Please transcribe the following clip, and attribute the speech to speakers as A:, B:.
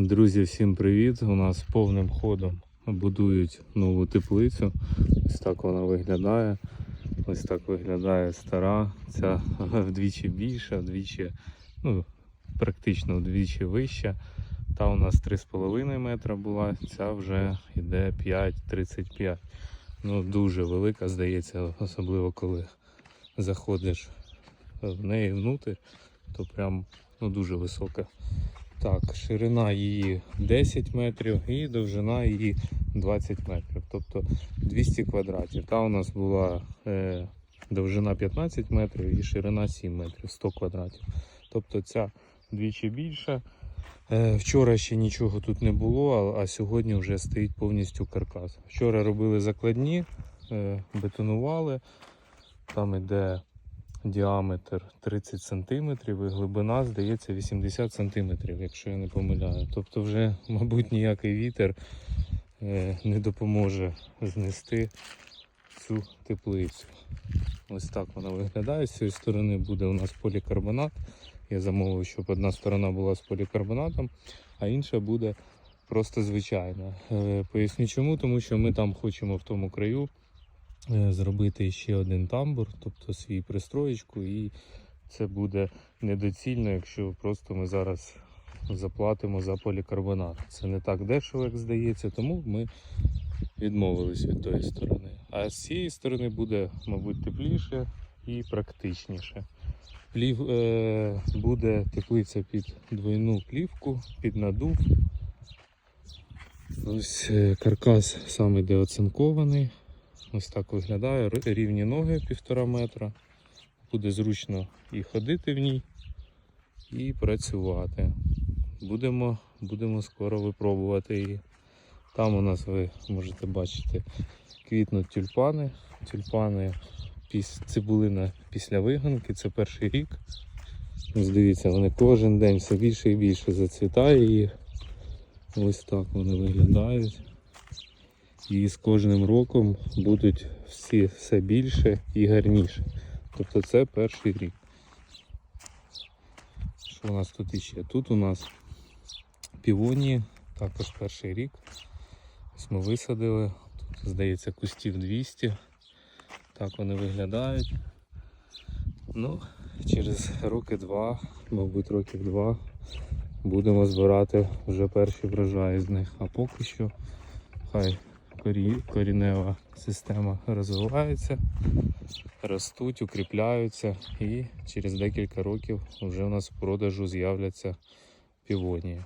A: Друзі, всім привіт! У нас повним ходом будують нову теплицю. Ось так вона виглядає. Ось так виглядає стара. Ця вдвічі більша, вдвічі, ну, практично вдвічі вища. Та у нас 3,5 метра була, ця вже йде 5,35. Ну, дуже велика, здається, особливо коли заходиш в неї внутрі, то прям ну, дуже висока. Так, ширина її 10 метрів і довжина її 20 метрів, тобто 200 квадратів. Та у нас була е, довжина 15 метрів і ширина 7 метрів, 100 квадратів. Тобто ця двічі більша. Е, вчора ще нічого тут не було, а, а сьогодні вже стоїть повністю каркас. Вчора робили закладні, е, бетонували, там іде діаметр 30 см і глибина, здається, 80 см, якщо я не помиляю. Тобто вже, мабуть, ніякий вітер е, не допоможе знести цю теплицю. Ось так вона виглядає. З цієї сторони буде у нас полікарбонат. Я замовив, щоб одна сторона була з полікарбонатом, а інша буде просто звичайна. Е, Поясню чому, тому що ми там хочемо в тому краю зробити ще один тамбур, тобто свій пристроєчку, і це буде недоцільно, якщо просто ми зараз заплатимо за полікарбонат. Це не так дешево, як здається, тому ми відмовились від тої сторони. А з цієї сторони буде, мабуть, тепліше і практичніше. Плів, е, буде теплиця під двойну плівку, під надув. Ось е, каркас сам іде оцинкований. Ось так виглядає. Рівні ноги півтора метра. Буде зручно і ходити в ній, і працювати. Будемо, будемо скоро випробувати її. Там у нас ви можете бачити квітнуть тюльпани. Тюльпани піс... цибулина після виганки, це перший рік. Ось дивіться, вони кожен день все більше і більше зацвітає їх. Ось так вони виглядають. І з кожним роком будуть всі все більше і гарніше. Тобто це перший рік. Що у нас тут іще? Тут у нас півонії, також перший рік. Ось ми висадили. Тут, здається, кустів 200. Так вони виглядають. Ну, через роки два, мабуть, років два, будемо збирати вже перші врожаї з них. А поки що хай корінева система розвивається, ростуть, укріпляються і через декілька років вже у нас в продажу з'являться півонії.